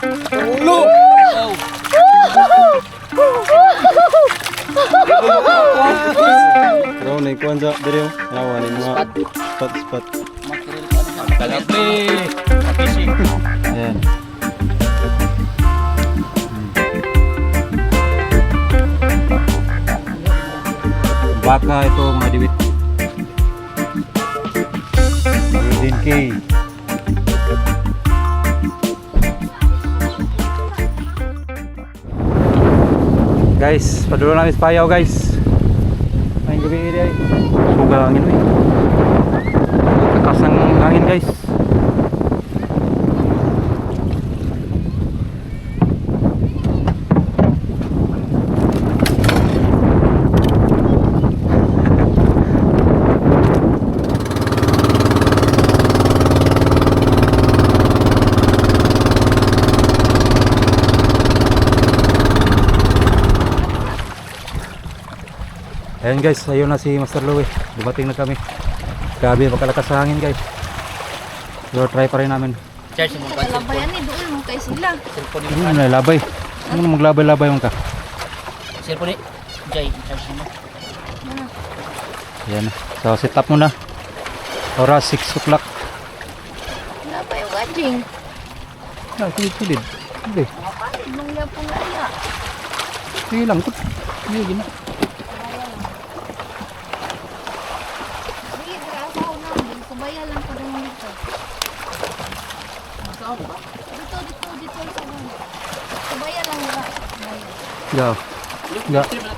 Ulo! Pero na ikuan sa diri oh. Nawa ni mga spot spot. Fishing! Ayan. Baka ito mga diwit. Golden Key. Guys, padulo namin sa payaw guys. Ay gabi ini ay. Suga angin oi. Kakas ng angin guys. Ayan guys, ayun na si Master Louie. Dumating na kami. Grabe, makalakas sa hangin guys. Pero try pa rin namin. Charge mo pa. Labayan ni doon mo kay sila. Cellphone Hindi mo labay. Ano maglabay-labay mo ka? Cellphone ni. Jay, charge mo. Ayan. So set up muna. Oras 6 o'clock. Labay yung gajing. Ah, silid-silid. Okay. Mangya po nga ya. Sige lang. Sige, gina. Yeah. Yeah.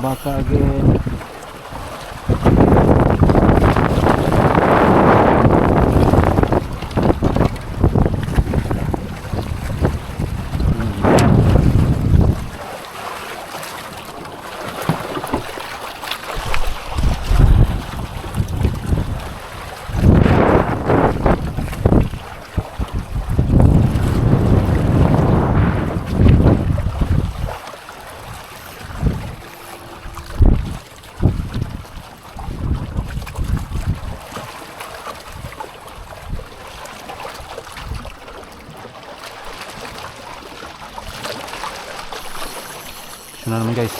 Tambaka again. Na naman guys.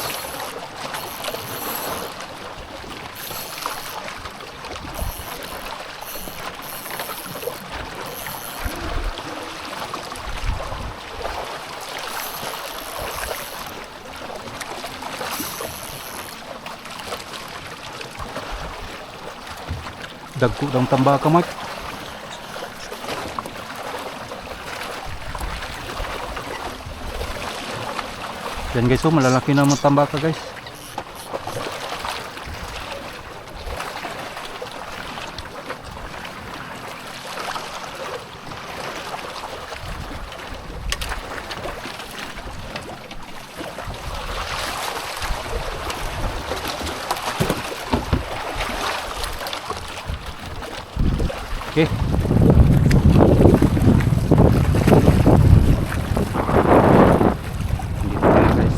Dagko ang tambaka, Mike. Yan guys, oh, malalaki na mga tambaka guys. Okay. Dito tayo guys.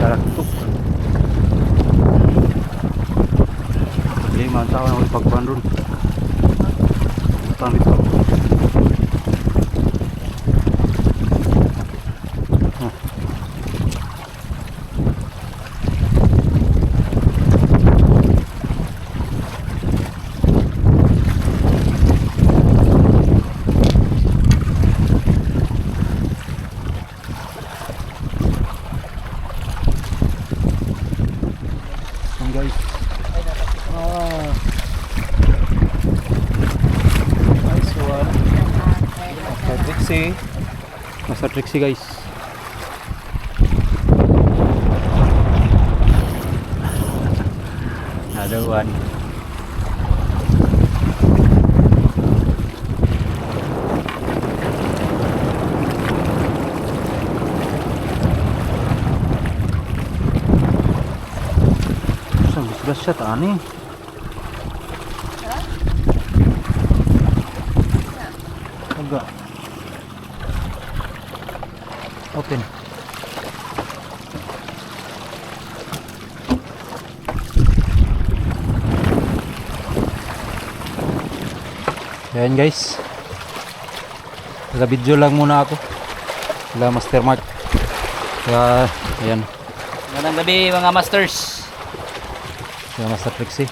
Daraktok. Hindi man Trixie. Master Trixie guys. Another one. Saan bisgas siya Yan guys. Taga-video lang muna ako. Wala Master Mark. Kaya, ayan. Magandang gabi mga masters. Kaya Master Trixie.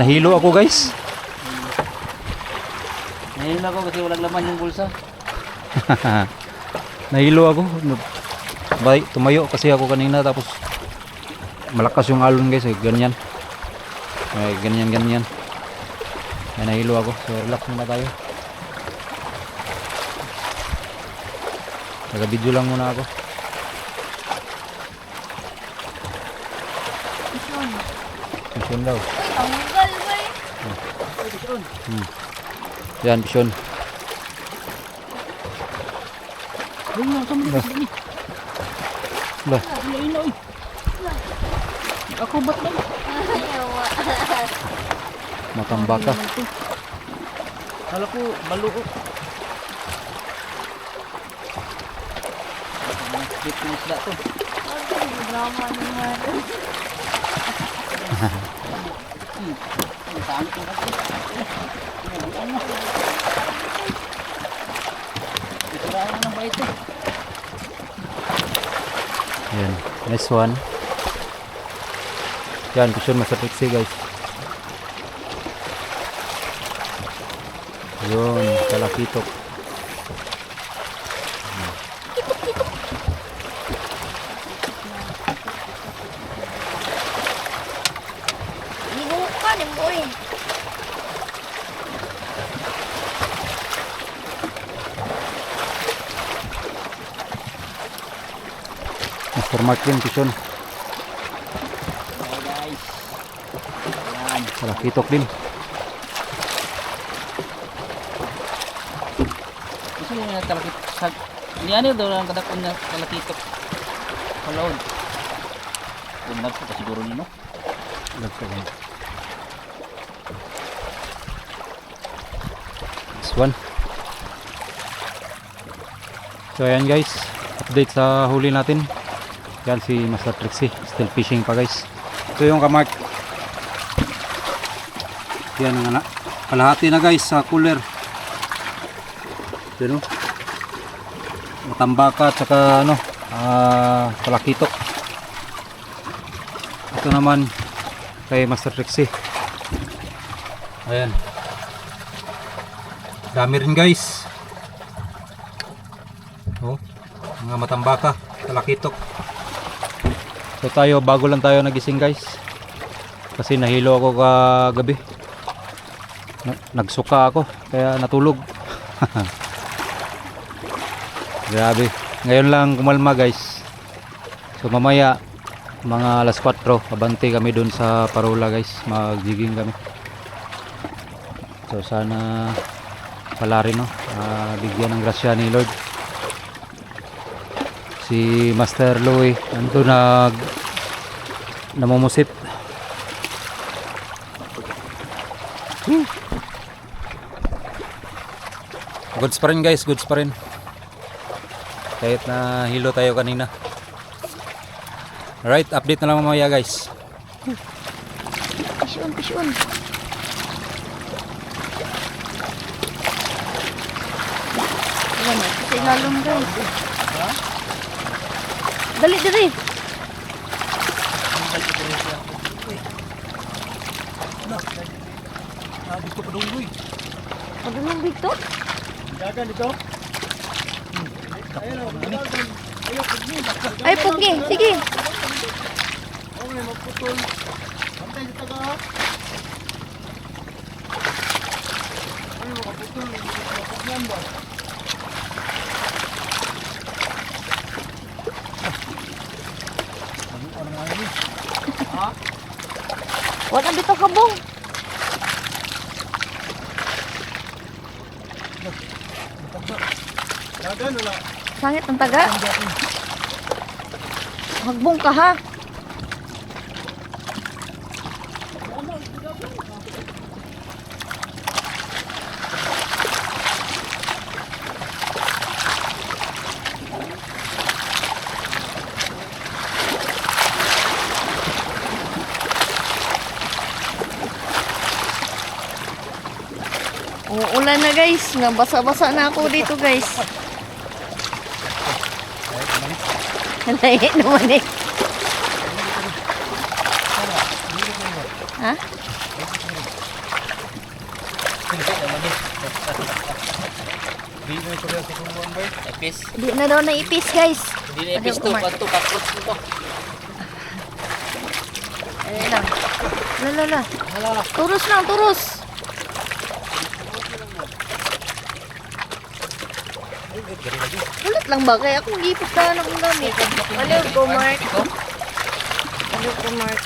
Nahilo ako guys. Ngayon ako kasi walang laman yung bulsa. Nahilo ako. Bay, tumayo kasi ako kanina tapos malakas yung alon guys eh. Ganyan. Ay, ganyan ganyan. Ay, nahilo ako. So relax muna tayo. Taga video lang muna ako. Mission daw. Tanggal ba eh? Yan, mission. Ayun na, kami Ba? Ba, Ilo-ilo eh. Ako ba't ba? Ayawa. Matambaka. Kala ko, baluo. Trip ng isda to. Drama naman. Ang pangit ng kasi. Isiraan na ba ito? Yan, nice one. Yan, Master Trixie guys. Yun, kalakitok. Libukan eh boy. Din, mission. Okay guys. Ayan. Kalakitok din. Kasi yung kalakit sa... Ano daw lang kadakon na kalakitok. Kalawad. Bunag ko pa siguro nino. Nagsagan. This one. So ayan guys, update sa huli natin. Yan si Master Trixie, still fishing pa guys. Ito yung kamark. Yan ang anak. Kalahati na guys sa cooler. Yan o. Matambaka at saka ano, ah, kalakitok. Ito naman kay Master Trixie. Ayan. Dami rin guys. Oh, mga matambaka, kalakitok. So tayo, bago lang tayo nagising guys. Kasi nahilo ako kagabi. Na- Nagsuka ako, kaya natulog. Grabe. Ngayon lang kumalma guys. So mamaya, mga alas 4, abante kami dun sa Parola guys. Magjiging kami. So sana pala rin no, ah, bigyan ng grasya ni Lord. Si Master Louie nando nag namumusit. Whew. Goods rin guys, goods pa rin. Kahit na hilo tayo kanina. Alright, update na lang mamaya guys. Pisyon, pisyon. ilalom guys. Dali dali. Ah, dito pa dunggoy. Padulong dito. Dagan dito. Ay, pugi. Sige. Okay, magputol. Bantay sa taga. Ano makaputol? Makaputol ba? Wala dito kabong. Dagan wala. Sangit ang taga. Hagbong ka ha. Uulan na guys. Nga basa-basa na ako dito guys. Lahi naman eh. Ha? Di na daw na ipis guys. Hindi na ipis to. Kakrots mo to. Ayun lang. Lala, lala. Turus lang, turus. Ulit lang ba? Kaya akong ipit ka na kung gamit. Ano ko, Mark? Ano ko, Mark?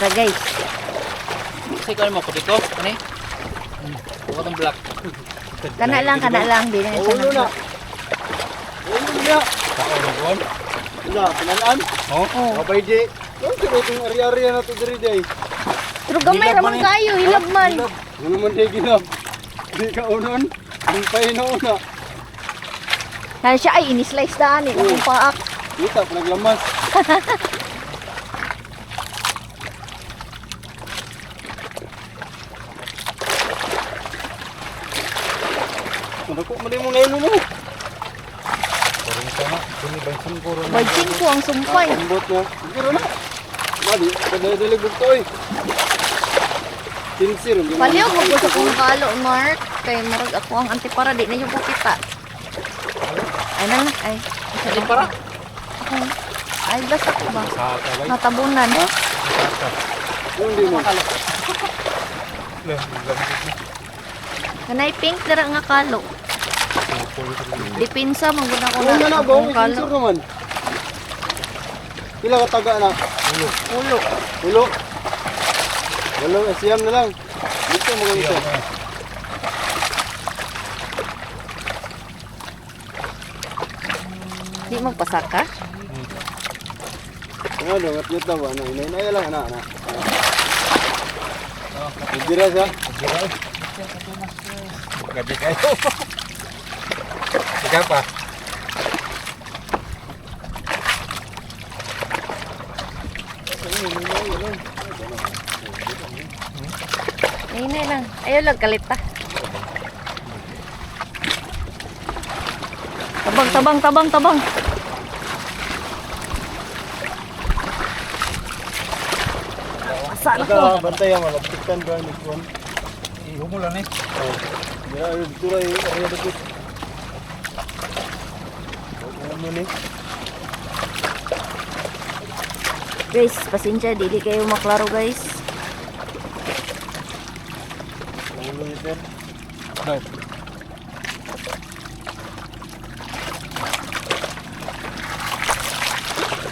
Tara guys. Kasi kaya mo ko dito. Ano eh? Huwag ang black. Kana lang, kana lang. Di na Ulo na. Ulo niya. Kaon Wala, pinalaan. Oh. Oh. Abay di. Yung pero itong ari-ari na ito diri day. Pero gamay eh. kayo, hilab man. Ano naman di ginap. Di ka unon. Ang paino una. Yan siya ay inislice daan eh. Akong paak. Kita, pinaglamas. Manako, mali mo ngayon mo. Puro ka nga. Kuni bansin puro na. Bajin ko ang sumpay. Ambot na. Siguro na. Madi, kadali-dalig ko eh. Sinsir. hindi mo- Paliw ko sa kong kalo, Mark. Kay marag ako ang antipara, di na yung kita. Ay na na, ay. Hindi para. Ay, basta ko ba? Natabunan. Ha? Yung di mo. Kanay pink dara nga kalo. Dipinsa maguna ko Ano na na, ang bawang kong sinsir kalo. naman. Pila ka taga na? Ulo. Ulo. Walo, siyam na lang. Dito mo ganito. Di magpasaka. Ano, dungat yun daw. Ano, inay lang, ana, ana. Bibira siya. Gabi kayo. Ikaw pa. Ay lang. Ayaw lang kalita. Tabang, tabang, tabang, tabang. Asa na ko. Bantay ang malaptikan ba ni Juan. Ihumulan eh. Oh. Mira, yung turay, area dito. Ano ni? Guys, pasensya, dili kayo maklaro guys.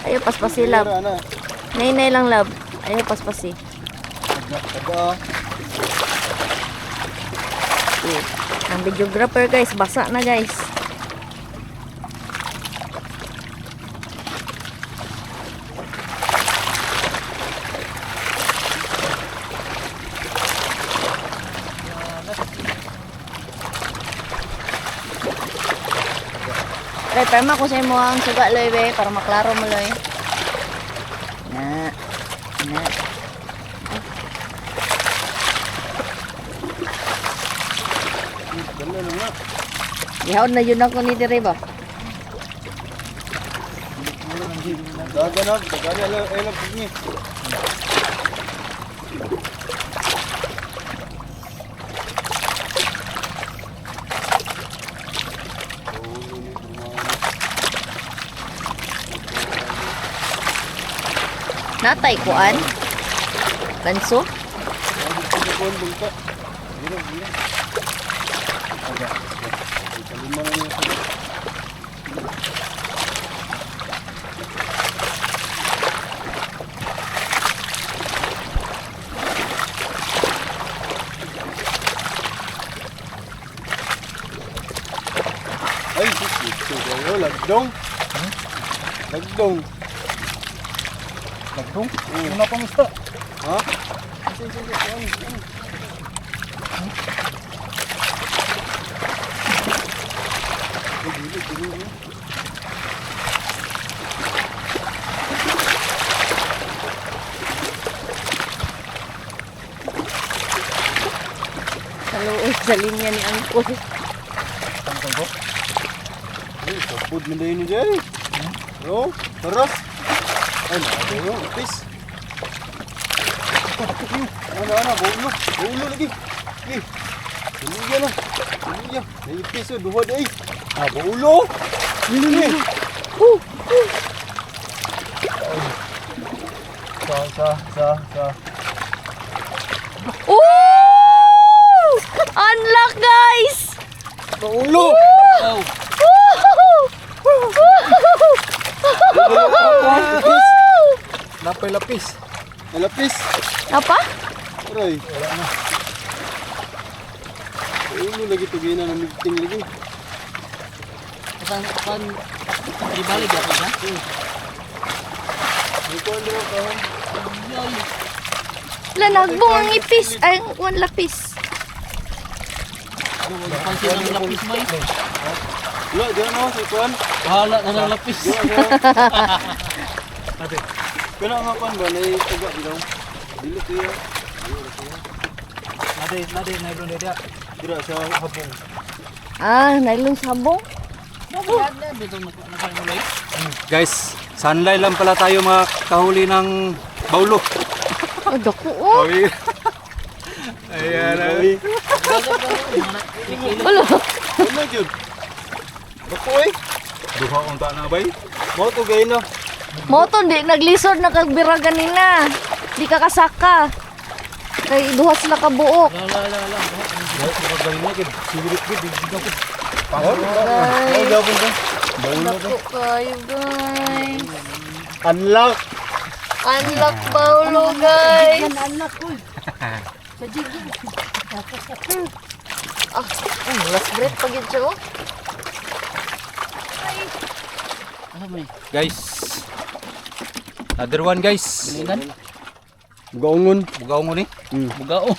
Ayaw paspasi lab. Ana. Nay-nay lang lab. Ayaw paspasi. Okay. Ang videographer guys, basa na guys. Perma ko sa imo ang suga loy be para maklaro mo loy. Na. Na. Ihaw na yun ako ni dire ba? Daganon, daganon, elok ni. tay của anh lên suốt. ơi, Natay ko an. Banso. Ay, lagdong. Lagdong. Lagdong? Mm. Una pang isda. Ha? Kaluoy sa linya ni Angkol. Tangkal ko. Ay, kapod mo dahil ni Jerry. No? Taras. Ay, nato yun. Ipis. Ano, ano, baulo. Baulo lagi. Eh, Tuliya na. Tuliya. Naipis yun. Duha day. Ah, baulo. Eh. Sa, sa, sa, sa. Ooh! Unlock guys! Baulo! Oh, Lapis. Lapay lapis. Apa? Aray. Wala na. Baulo lagi to gina ng meeting lagi. Saan kan di balik ya kan? May kuhan din ako kahon. Wala, nagbong ang ipis. Ay, one lapis. Pansin ang lapis mo eh. Wala, diyan ako sa. Bahala na ng lapis. Kena nga kuhan ba? Naitaga daw. Dili kaya. Nade, nade, nade, nade. Dira sa habong. Ah, nailong sabong. Guys, sanlay lang pala tayo mga kahuli ng baulo. Oh, dako oh. Ay. Ayan. Ay, Ulo. ano yun? Bako eh. Duha unta na bay. Mo to gay na. Moto, di naglisod na kagbira ganina. Di ka kasaka. Kay duha sila ka buok. La la la la. Galing na kid. Sigirit kid, di ko. Oh, oh, gabon ka. Ka. Kayo guys. Unlock. Unlock baulo guys. Ah, mm, last breath pag yun siya oh. Guys. Another one guys. Bilingan? Gaungon. Bugaw mo ni. Hmm. Bugaong.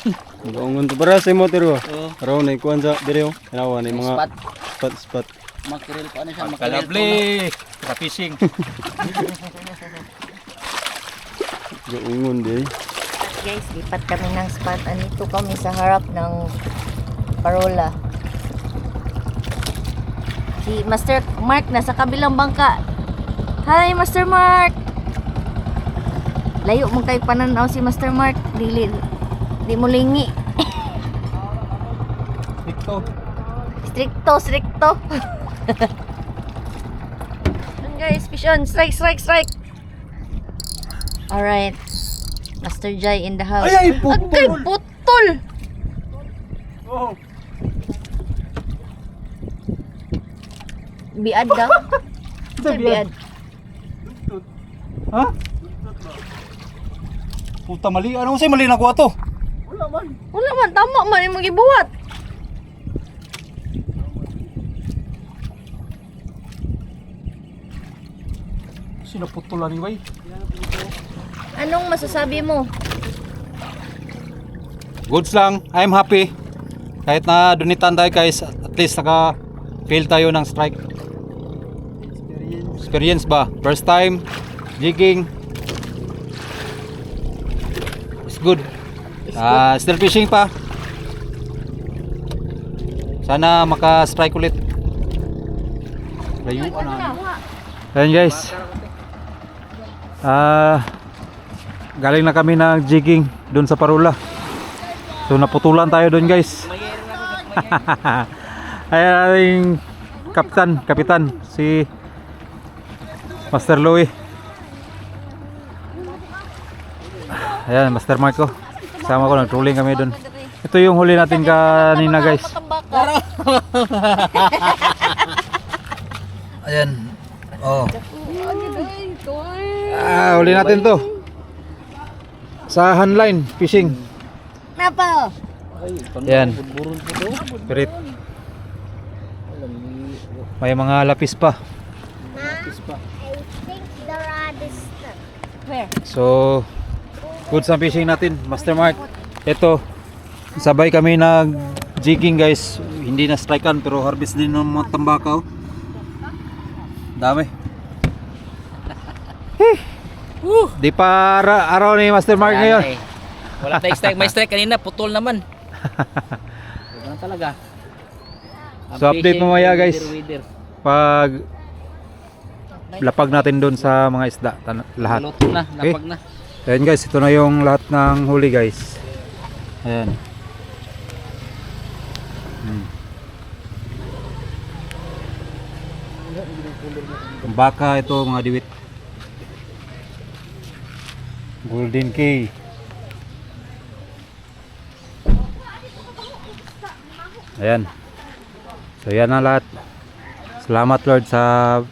Gaungon to para sa mo tiro. Oh, Araw na ikuan sa dire oh. Kanawa ni mga spot. spot spot. Makiril pa ano siya. Na. Kalabli. Sa fishing. Gaungon di. Guys, lipat kami ng spot. Andito kami sa harap ng parola. Si Master Mark nasa kabilang bangka. Hi, Master Mark! Layo mo kay pananaw si Master Mark. Dili, di mo lingi. Ito. Stricto, stricto. Yun guys, fish on. Strike, strike, strike. Alright. Master Jai in the house. Ay, ay, putol. Agay, putol! Oh. Biad? Sa biad. Ha? Puta mali. Ano say mali na ko ato? Wala man. Wala man, tama man yung magibuhat. Sino putulan ni bay? Anong masasabi mo? Goods lang. I'm happy. Kahit na dunitan tayo guys, at least naka fail tayo ng strike. Experience ba? First time jigging. Good. Ah, still fishing pa. Sana maka-strike ulit. Layuan na. Ayan guys. Ah, galing na kami ng jigging doon sa Parula. So naputulan tayo doon guys. Ayan ating kapitan, kapitan si Master Louie. Ayan, Master Marco. Sama ko, nag-trolling kami doon. Ito yung huli natin kanina guys. Ayan. Oh. Ah, huli natin to. Sa handline fishing. Napa? Ay, Yan. Burun po to. Spirit. May mga lapis pa. Where? So, good sa fishing natin, Master Mark. Ito, sabay kami nag jigging guys. Hindi na strikean pero harvest din ng mga tambakaw. Dami. Woo! Di pa ara- araw ni Master Mark Wala ngayon. na eh. Wala tayong strike. May strike kanina, putol naman. Ganun talaga. So, update fishing, mamaya, guys. weather. Pag lapag natin doon sa mga isda tan- lahat. Luto na, Okay. lapag na. Ayan guys, ito na yung lahat ng huli guys. Ayan. Hmm. Baka ito mga diwit. Golden Key. Ayan. So yan na lahat. Salamat Lord sa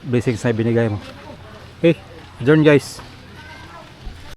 blessings na binigay mo. Okay, adjourn guys.